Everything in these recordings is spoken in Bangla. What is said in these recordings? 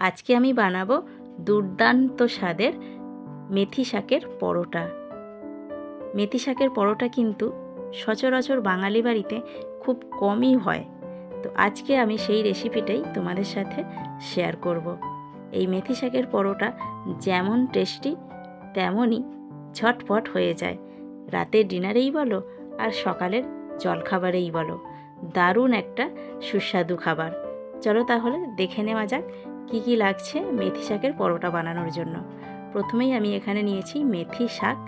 আজকে আমি বানাবো দুর্দান্ত স্বাদের মেথি শাকের পরোটা। মেথি শাকের পরোটা কিন্তু সচরাচর বাঙালি বাড়িতে খুব কমই হয়। তো আজকে আমি সেই রেসিপিটাই তোমাদের সাথে শেয়ার করব। এই মেথি শাকের পরোটা যেমন টেস্টি, তেমনই ঝটপট হয়ে যায়। রাতের ডিনারেই বলো আর সকালের জলখাবারেই বলো। দারুণ একটা সুস্বাদু খাবার। চলো তাহলে দেখে নেওয়া যাক কি কি লাগছে মেথি শাকের পরোটা বানানোর জন্য? প্রথমেই আমি এখানে নিয়েছি মেথি শাক।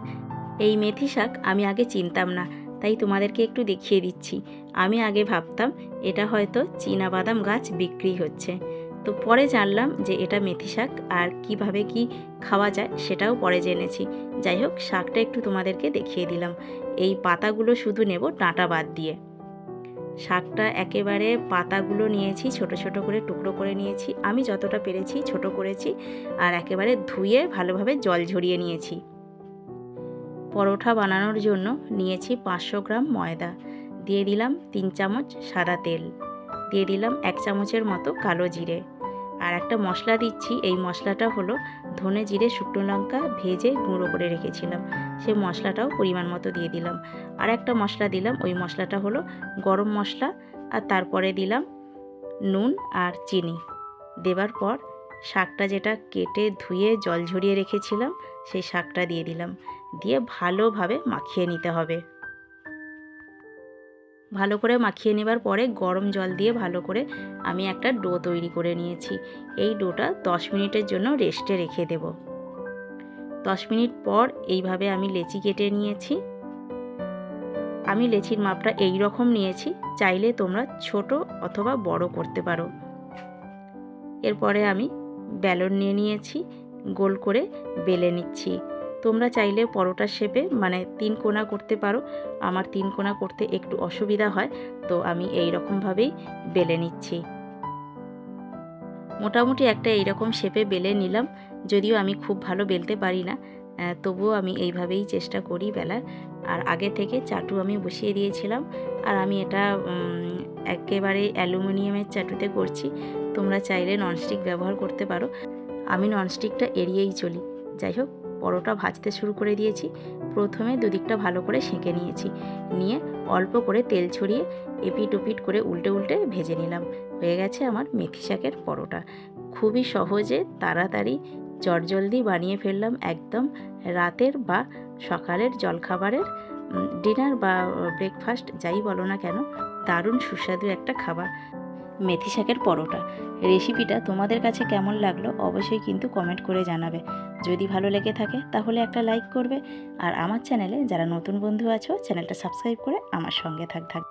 এই মেথি শাক আমি আগে চিনতাম না, তাই তোমাদেরকে একটু দেখিয়ে দিচ্ছি। আমি আগে ভাবতাম এটা হয়তো বাদাম গাছ বিক্রি হচ্ছে। তো পরে জানলাম যে এটা মেথি শাক আর কীভাবে কি খাওয়া যায় সেটাও পরে জেনেছি। যাই হোক, শাকটা একটু তোমাদেরকে দেখিয়ে দিলাম। এই পাতাগুলো শুধু নেব ডাঁটা বাদ দিয়ে। শাকটা একেবারে পাতাগুলো নিয়েছি, ছোট ছোট করে টুকরো করে নিয়েছি। আমি যতটা পেরেছি ছোট করেছি আর একেবারে ধুয়ে ভালোভাবে জল ঝরিয়ে নিয়েছি। পরোঠা বানানোর জন্য নিয়েছি পাঁচশো গ্রাম ময়দা। দিয়ে দিলাম তিন চামচ সাদা তেল। দিয়ে দিলাম এক চামচের মতো কালো জিরে। আর একটা মশলা দিচ্ছি। এই মশলাটা হলো ধনে জিরে, শুকনো লঙ্কা ভেজে গুঁড়ো করে রেখেছিলাম। সেই মশলাটাও পরিমাণ মতো দিয়ে দিলাম। আর একটা মশলা দিলাম। ওই মশলাটা হলো গরম মশলা। আর তারপরে দিলাম নুন আর চিনি। দেবার পর শাকটা যেটা কেটে ধুয়ে জল ঝরিয়ে রেখেছিলাম, সেই শাকটা দিয়ে দিলাম। দিয়ে ভালোভাবে মাখিয়ে নিতে হবে। ভালো করে মাখিয়ে নেবার পরে গরম জল দিয়ে ভালো করে আমি একটা ডো তৈরি করে নিয়েছি। এই ডোটা দশ মিনিটের জন্য রেস্টে রেখে দেব। দশ মিনিট পর এইভাবে আমি লেচি কেটে নিয়েছি। আমি লেচির মাপটা এই রকম নিয়েছি, চাইলে তোমরা ছোট অথবা বড় করতে পারো। এরপরে আমি ব্যালন নিয়ে নিয়েছি, গোল করে বেলে নিচ্ছি। তোমরা চাইলে পরোটা শেপে মানে তিন কোনা করতে পারো। আমার তিন কোনা করতে একটু অসুবিধা হয়, তো আমি এই রকমভাবেই বেলে নিচ্ছি। মোটামুটি একটা এইরকম শেপে বেলে নিলাম, যদিও আমি খুব ভালো বেলতে পারি না তবুও আমি এইভাবেই চেষ্টা করি বেলার। আর আগে থেকে চাটু আমি বসিয়ে দিয়েছিলাম, আর আমি এটা একেবারে অ্যালুমিনিয়ামের চাটুতে করছি। তোমরা চাইলে ননস্টিক ব্যবহার করতে পারো। আমি ননস্টিকটা এড়িয়েই চলি। যাই হোক। পরোটা ভাজতে শুরু করে দিয়েছি। প্রথমে দুদিকটা ভালো করে সেঁকে নিয়েছি। নিয়ে অল্প করে তেল ছড়িয়ে এপিট ওপিট করে উল্টে উল্টে ভেজে নিলাম। হয়ে গেছে আমার মেথি শাকের পরোটা। খুবই সহজে তাড়াতাড়ি চটজলদি বানিয়ে ফেললাম একদম রাতের বা সকালের জলখাবারের ডিনার বা ব্রেকফাস্ট যাই বলো না কেন, দারুণ সুস্বাদু একটা খাবার। মেথি শাকের পরোটা। রেসিপিটা তোমাদের কাছে কেমন লাগল অবশ্যই কিন্তু কমেন্ট করে জানাবে। যদি ভালো লেগে থাকে তাহলে একটা লাইক করবে। আর আমার চ্যানেলে যারা নতুন বন্ধু আছো, চ্যানেলটা সাবস্ক্রাইব করে আমার সঙ্গে থাক থাক।